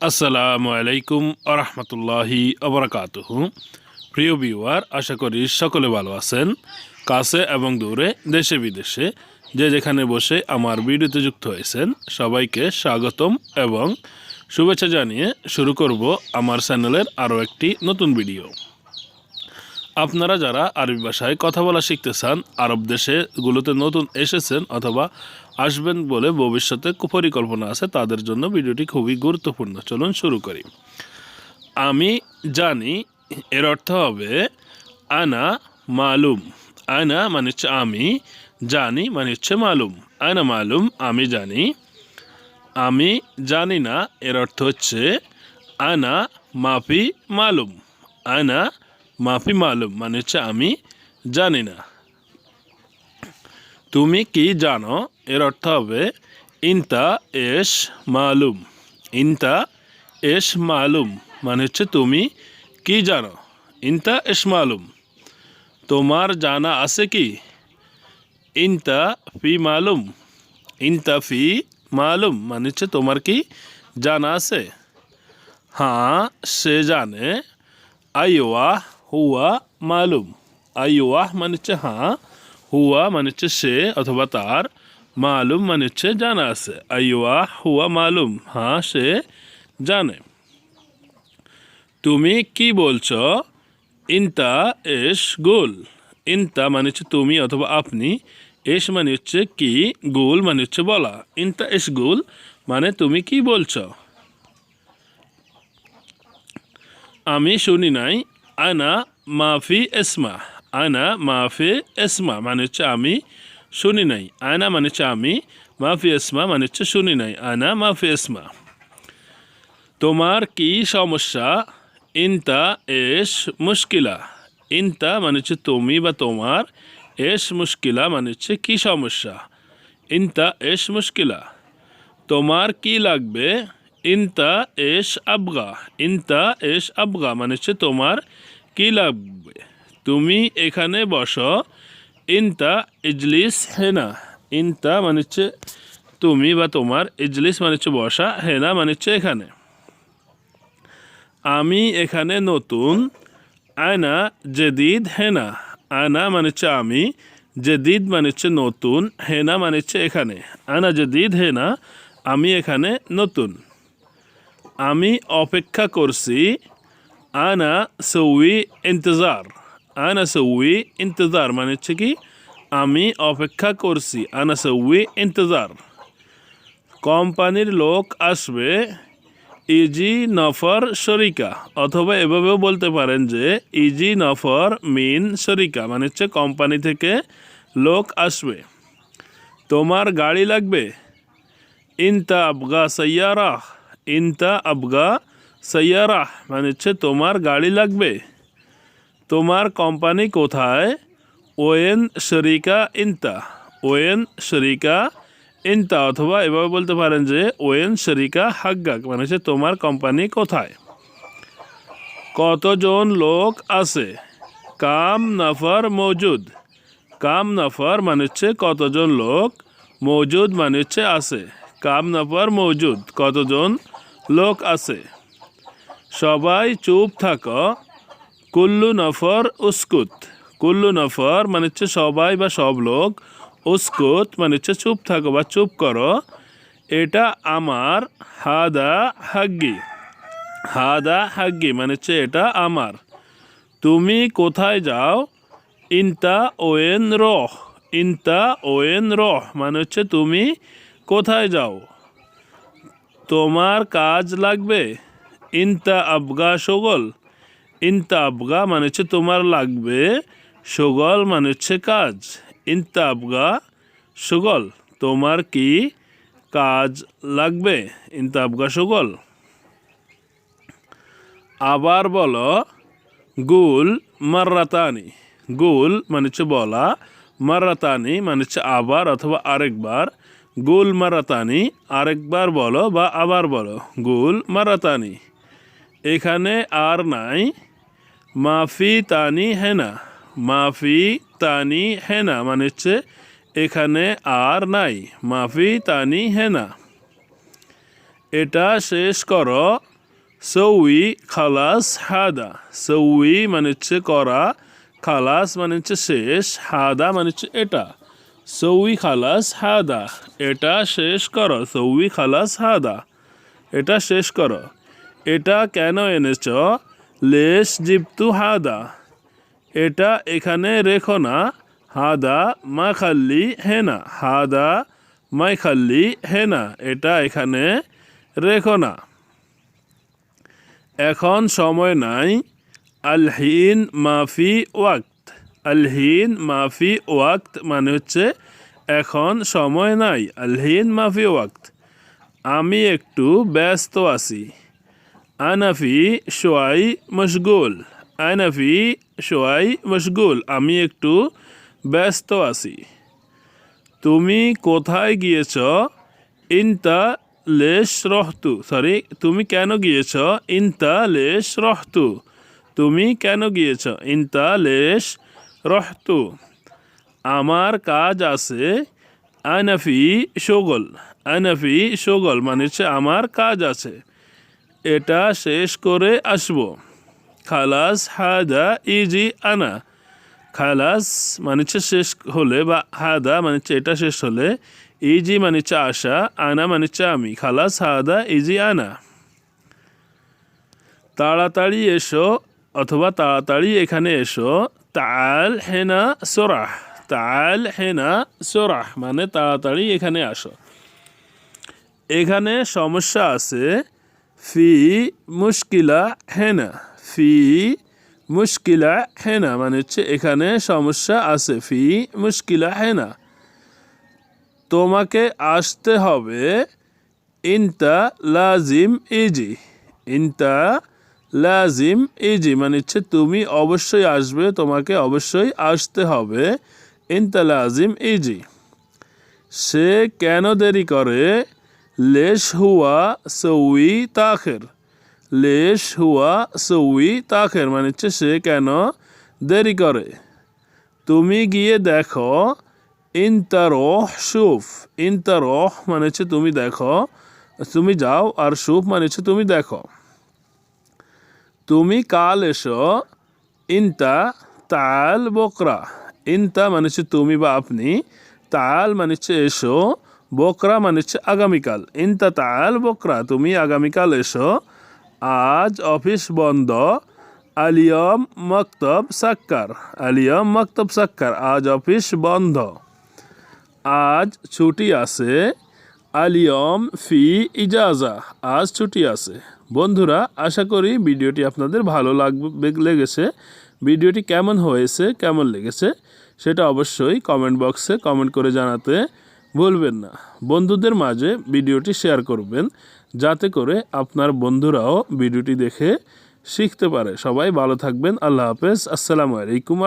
আসসালামু আলাইকুম আরহামতুল্লাহি আবরাকাতুহ। প্রিয় ভিউয়ার, আশা করি সকলে ভালো আছেন, কাছে এবং দূরে, দেশে বিদেশে, যে যেখানে বসে আমার ভিডিওতে যুক্ত হয়েছেন, সবাইকে স্বাগতম এবং শুভেচ্ছা জানিয়ে শুরু করব আমার চ্যানেলের আরও একটি নতুন ভিডিও। আপনারা যারা আরবি ভাষায় কথা বলা শিখতে চান, আরব দেশেগুলোতে নতুন এসেছেন অথবা আসবেন বলে ভবিষ্যতে পরিকল্পনা আছে, তাদের জন্য ভিডিওটি খুবই গুরুত্বপূর্ণ। চলুন শুরু করি। আমি জানি, এর অর্থ হবে, আনা মালুম। আনা মানে হচ্ছে আমি, জানি মানে হচ্ছে মালুম। আনা মালুম, আমি জানি। আমি জানি না, এর অর্থ হচ্ছে, আনা মাফি মালুম। আনা মাফি মালুম মানে হচ্ছে আমি জানি না। তুমি কি জানো এর অর্থ হবে, ইনতা এস মালুম। ইনতা এস মালুম মানে হচ্ছে তুমি কি জানো? ইনতা এস মালুম। তোমার জানা আছে কি? ইনতা ফি মালুম। ইনতা ফি মালুম মানে হচ্ছে তোমার কি জানা আছে? হ্যাঁ সে জানে। আইওয়া হুয়া মালুম। আইওয়া মানে হচ্ছে হ্যাঁ হুয়া মানে হচ্ছে সে অথবা তার। মালুম মানে হচ্ছে জানা আছে। আইওয়া হুয়া মালুম। হ্যাঁ সে জানে। তুমি কি বলছো? ইনতা এস গোল। ইনতা মানে হচ্ছে তুমি অথবা আপনি। এস মানে হচ্ছে কি? গোল মানে হচ্ছে বলা। ইনতা এস গোল মানে তুমি কি বলছো? আমি শুনি নাই। আনা মাফি এসমা। আনা মাফি এসমা মানে হচ্ছে আমি। শুনি নাই আয়না মানে হচ্ছে আমি মাফি এসমা মানে হচ্ছে শুনি নাই আয়না মাফি এসমা তোমার কি সমস্যা? ইনতা এস মুশকিলা। ইনতা মানে হচ্ছে তুমি বা তোমার, এস মুশকিলা মানে হচ্ছে কি সমস্যা? ইনতা এস মুশকিলা। তোমার কি লাগবে? ইনতা এস আবগা। ইনতা এস আবগা মানে হচ্ছে তোমার, কি লাগবে? তুমি এখানে বসো। ইনতা ইজলিস হেনা ইনতা মানে হচ্ছে তুমি বা তোমার ইজলিস মানে হচ্ছে বসা হেনা মানে হচ্ছে এখানে আমি এখানে নতুন আয়না জেদিদ হেনা আয়না মানে হচ্ছে আমি জেদিদ মানে হচ্ছে নতুন হেনা মানে হচ্ছে এখানে আয়না জেদিদ হেনা আমি এখানে নতুন আমি অপেক্ষা করছি আনা সৌই ইন্তজার আনা সৌই ইন্তজার মানে হচ্ছে কি আমি অপেক্ষা করছি আনা সৌই ইন্তজার কোম্পানির লোক আসবে ইজি নফর শরিকা অথবা এভাবেও বলতে পারেন যে ইজি নফর মিন শরিকা মানে হচ্ছে কোম্পানি থেকে লোক আসবে তোমার গাড়ি লাগবে ইনতা আবগা সৈয়ারা ইনতা আবগা সৈয়ারা মানে হচ্ছে তোমার গাড়ি লাগবে তোমার কোম্পানি কোথায়? ওয়েন শরিকা ইনতা। ওয়েন শরিকা ইনতা অথবা এভাবে বলতে পারেন যে ওয়েন শরিকা হাগ্গাক মানে হচ্ছে তোমার কোম্পানি কোথায়? কতজন লোক আছে? কাম নফর মজুদ। কাম নফর মানে হচ্ছে কতজন লোক? মজুদ মানে হচ্ছে আছে। কাম নফর মজুদ, কতজন লোক আছে? সবাই চুপ থাকো। কুল্লু নফর উস্কুত। কুল্লু নফর মানে হচ্ছে সবাই বা সব লোক। উস্কুত মানে হচ্ছে চুপ থাকো বা চুপ করো। এটা আমার, হাদা হাগ্গি। হাদা হাগ্গি মানে হচ্ছে এটা আমার। তুমি কোথায় যাও? ইনতা ওয়েন রহ। ইনতা ওয়েন রহ মানে হচ্ছে তুমি কোথায় যাও? তোমার কাজ লাগবে? ইনতা আবগা সগল ইনতা আবগা মানে হচ্ছে তোমার লাগবে সগল মানে হচ্ছে কাজ। ইনতা আবগা সগল, তোমার কি কাজ লাগবে? ইনতা আবগা সগল। আবার বলো, গুল মার্রাতানি। গুল মানে হচ্ছে বলা, মার্রাতানি মানে হচ্ছে আবার অথবা আরেকবার। গুল মারাতানি আরেকবার বলো বা আবার বলো। গুল মারাতানি এখানে আর নাই। মাফি তানি হেনা মাফি তানি হেনা মানে হচ্ছে এখানে আর নাই মাফি তানি হেনা। এটা শেষ করো, সৌই খালাস হাদা, সৌই মানে হচ্ছে করা, খালাস মানে হচ্ছে শেষ, হাদা মানে হচ্ছে এটা। সৌই খালাস হাদা, এটা শেষ করো, সৌই খালাস হাদা, এটা শেষ করো। এটা কেন এনেছ? লেশ জিপ্তু হাদা। এটা এখানে রেখো না। হাদা মা খাল্লি হেনা। হাদা মাই খাল্লি হেনা। এটা এখানে রেখো না। এখন সময় নাই। আলহিন মাফি ওয়াক্ত। আলহিন মাফি ওয়াক্ত মানে হচ্ছে এখন সময় নাই। আলহিন মাফি ওয়াক্ত। আমি একটু ব্যস্ত আছি। আনাফি শোয়াই মশগুল আনাফি শোয়াই মশগুল আমি একটু ব্যস্ত আছি। তুমি কোথায় গিয়েছ? ইনতা লেশ রহতু সরি তুমি কেন গিয়েছ? ইনতা লেশ রহতু তুমি কেন গিয়েছ? ইনতা লেশ রহতু আমার কাজ আছে। আনাফি শোগল। আনাফি শোগল মানে হচ্ছে আমার কাজ আছে। এটা শেষ করে আসব। খালাস হাদা ইজি আনা। খালাস মানে শেষ হলে বা হাদা মানে এটা শেষ হলে, ইজি মানে হচ্ছে আশা, আনা মানে হচ্ছে আমি। খালাস হাদা ইজি আনা। তাড়াতাড়ি এসো অথবা তাড়াতাড়ি এখানে এসো। তাল হেনা সোরাহ। তাল হেনা সোরাহ মানে তাড়াতাড়ি এখানে আসো। এখানে সমস্যা আছে। ফি মুশকিলা হেনা, ফি মুশকিলা হেনা মানে হচ্ছে এখানে সমস্যা আছে, ফি মুশকিলা হেনা। তোমাকে আসতে হবে ইনতা লাজিম ইজি, ইনতা লাজিম ইজি মানে হচ্ছে তুমি অবশ্যই আসবে, তোমাকে অবশ্যই আসতে হবে ইনতা লাজিম ইজি। সে কেন দেরি করে? লেশ হুয়া সৌই তাখের। লেশ হুয়া সৌই তাখের মানে হচ্ছে সে কেন? দেরি করে। তুমি গিয়ে দেখো, ইনতারহ সুফ। ইনতারহ মানে হচ্ছে তুমি দেখো, তুমি যাও আর সুফ মানে হচ্ছে তুমি দেখো। তুমি কাল এসো, ইনতা তাল বকরা। ইনতা মানে হচ্ছে তুমি বা আপনি। তাল মানে হচ্ছে এসো বকরা মানে হচ্ছে আগামীকাল। ইনতা তাল বকরা, তুমি আগামীকাল এসো। আজ অফিস বন্ধ। আলিয়ম মক্তব সাক্কার। আলিয়ম মক্তব সাক্কার, আজ অফিস বন্ধ। আজ ছুটি আছে। আলিয়ম ফি ইজাজা, আজ ছুটি আছে। বন্ধুরা, আশা করি ভিডিওটি আপনাদের ভালো লাগবে, লেগেছে। ভিডিওটি কেমন হয়েছে, কেমন লেগেছে, সেটা অবশ্যই কমেন্ট বক্সে কমেন্ট করে জানাতে ভুলবেন না। বন্ধুদের মাঝে ভিডিওটি শেয়ার করবেন, যাতে করে আপনার বন্ধুরাও ভিডিওটি দেখে শিখতে পারে। সবাই ভালো থাকবেন। আল্লাহ হাফেজ। আসসালামু আলাইকুম